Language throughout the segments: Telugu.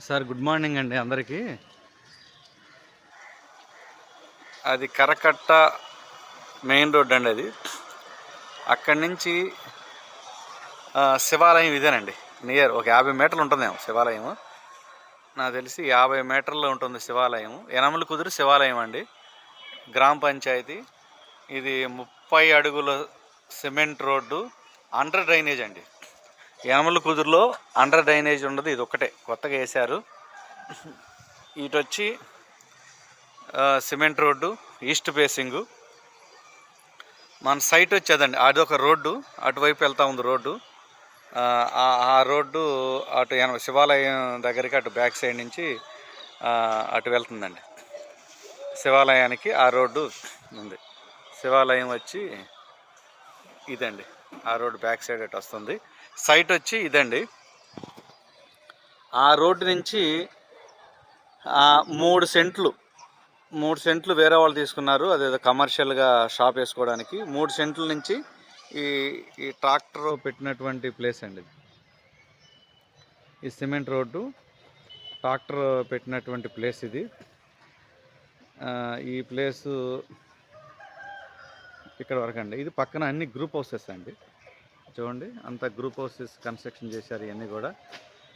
సార్ గుడ్ మార్నింగ్ అండి అందరికీ. అది కరకట్ట మెయిన్ రోడ్ అండి అది. అక్కడి నుంచి శివాలయం ఇదేనండి. నియర్ ఒక యాభై మీటర్లు ఉంటుందేమో శివాలయం నాకు తెలిసి యాభై మీటర్లో ఉంటుంది శివాలయం యనమల కుదురు శివాలయం అండి. గ్రామ పంచాయతీ. ఇది ముప్పై అడుగుల సిమెంట్ రోడ్డు. అండర్ డ్రైనేజ్ అండి. యనమల కుదురులో అండర్ డ్రైనేజ్ ఉండదు ఇది ఒక్కటే. కొత్తగా వేశారు. ఇటు వచ్చి సిమెంట్ రోడ్డు ఈస్ట్ ఫేసింగు. మన సైట్ వచ్చేదండి అదొక రోడ్డు అటువైపు వెళ్తా ఉంది రోడ్డు. ఆ, రోడ్డు అటు ఎన- శివాలయం దగ్గరికి అటు బ్యాక్ సైడ్ నుంచి అటు వెళ్తుందండి. శివాలయానికి ఆ రోడ్డు ఉంది. శివాలయం వచ్చి ఇదండి. ఆ రోడ్డు బ్యాక్ సైడ్ అటు వస్తుంది. సైట్ వచ్చి ఇదండి. ఆ రోడ్డు నుంచి మూడు సెంట్లు మూడు సెంట్లు వేరే వాళ్ళు తీసుకున్నారు. అదేదో కమర్షియల్గా షాప్ వేసుకోవడానికి. మూడు సెంట్ల నుంచి ఈ ఈ ట్రాక్టర్ పెట్టినటువంటి ప్లేస్ అండి ఇది. ఈ సిమెంట్ రోడ్డు ట్రాక్టర్ పెట్టినటువంటి ప్లేస్ ఇది. ఈ ప్లేసు ఇక్కడ వరకు అండి ఇది పక్కన అన్ని గ్రూప్ హౌసెస్ అండి. చూడండి అంత గ్రూప్ హౌసెస్ కన్స్ట్రక్షన్ చేశారు ఇవన్నీ కూడా.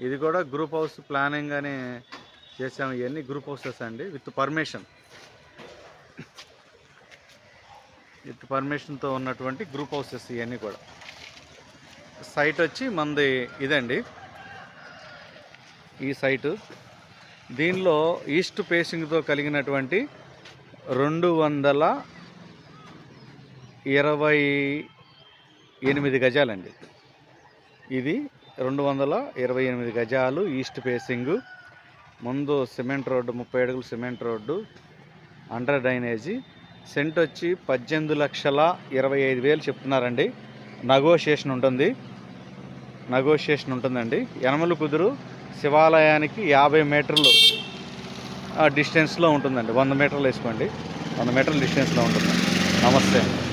ఇది కూడా గ్రూప్ హౌస్ ప్లానింగ్ అని చేసాము ఇవన్నీ గ్రూప్ హౌసెస్ అండి విత్ పర్మిషన్ విత్ పర్మిషన్తో ఉన్నటువంటి గ్రూప్ హౌసెస్ ఇవన్నీ కూడా. సైట్ వచ్చి మనది ఇదండి. ఈ సైటు దీనిలో ఈస్ట్ పేసింగ్తో కలిగినటువంటి రెండు వందల ఇరవై ఎనిమిది గజాలండి. ఇది రెండు వందల ఇరవై ఎనిమిది గజాలు ఈస్ట్ ఫేసింగు. ముందు సిమెంట్ రోడ్డు ముప్పై అడుగులు cement road under drainage. Cent వచ్చి పద్దెనిమిది లక్షల ఇరవై ఐదు వేలు చెప్తున్నారండి. నగోషియేషన్ ఉంటుంది. నగోషియేషన్ ఉంటుందండి. యనమల కుదురు శివాలయానికి యాభై మీటర్లు డిస్టెన్స్లో ఉంటుందండి. వంద మీటర్లు వేసుకోండి. వంద మీటర్ల డిస్టెన్స్లో ఉంటుంది నమస్తే. అండి